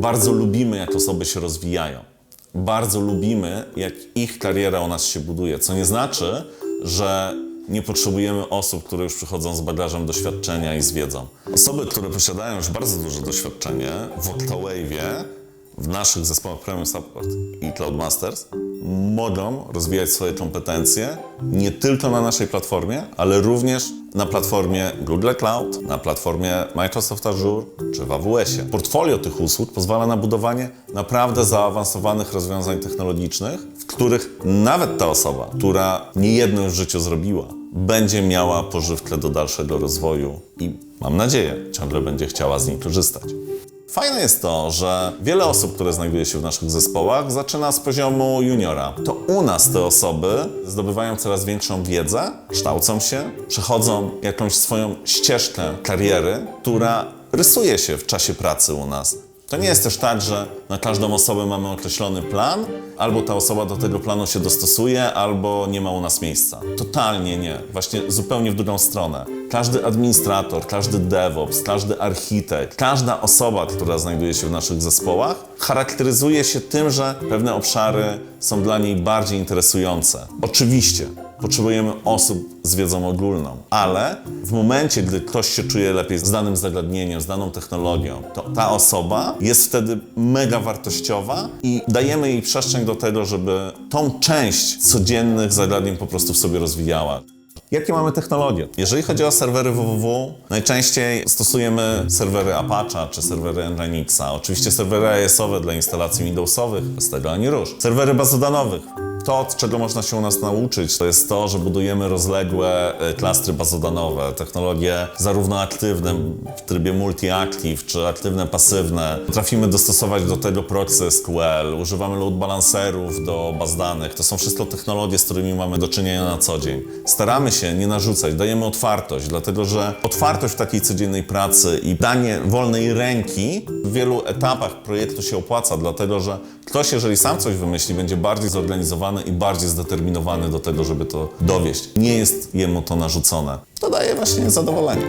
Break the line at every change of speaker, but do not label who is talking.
Bardzo lubimy, jak osoby się rozwijają. Bardzo lubimy, jak ich kariera u nas się buduje. Co nie znaczy, że nie potrzebujemy osób, które już przychodzą z bagażem doświadczenia i z wiedzą. Osoby, które posiadają już bardzo duże doświadczenie w Octawave'ie, w naszych zespołach Premium Support i Cloud Masters mogą rozwijać swoje kompetencje nie tylko na naszej platformie, ale również na platformie Google Cloud, na platformie Microsoft Azure czy w AWS-ie. Portfolio tych usług pozwala na budowanie naprawdę zaawansowanych rozwiązań technologicznych, w których nawet ta osoba, która niejedno już w życiu zrobiła, będzie miała pożywkę do dalszego rozwoju i mam nadzieję, ciągle będzie chciała z niej korzystać. Fajne jest to, że wiele osób, które znajduje się w naszych zespołach, zaczyna z poziomu juniora. To u nas te osoby zdobywają coraz większą wiedzę, kształcą się, przechodzą jakąś swoją ścieżkę kariery, która rysuje się w czasie pracy u nas. To nie jest też tak, że na każdą osobę mamy określony plan, albo ta osoba do tego planu się dostosuje, albo nie ma u nas miejsca. Totalnie nie. Właśnie zupełnie w drugą stronę. Każdy administrator, każdy DevOps, każdy architekt, każda osoba, która znajduje się w naszych zespołach, charakteryzuje się tym, że pewne obszary są dla niej bardziej interesujące. Oczywiście, potrzebujemy osób z wiedzą ogólną, ale w momencie, gdy ktoś się czuje lepiej z danym zagadnieniem, z daną technologią, to ta osoba jest wtedy mega wartościowa i dajemy jej przestrzeń do tego, żeby tą część codziennych zagadnień po prostu w sobie rozwijała. Jakie mamy technologie? Jeżeli chodzi o serwery www, najczęściej stosujemy serwery Apache czy serwery Nginxa. Oczywiście serwery AES-owe dla instalacji Windowsowych, bez tego ani rusz. Serwery bazodanowych. To, czego można się u nas nauczyć, to jest to, że budujemy rozległe e, klastry bazodanowe, technologie zarówno aktywne w trybie multi-active, czy aktywne, pasywne. Potrafimy dostosować do tego proxy SQL, używamy load balancerów do baz danych. To są wszystko technologie, z którymi mamy do czynienia na co dzień. Staramy się nie narzucać, dajemy otwartość, dlatego że otwartość w takiej codziennej pracy i danie wolnej ręki w wielu etapach projektu się opłaca, dlatego że ktoś, jeżeli sam coś wymyśli, będzie bardziej zorganizowany i bardziej zdeterminowany do tego, żeby to dowieść. Nie jest jemu to narzucone. To daje właśnie zadowolenie.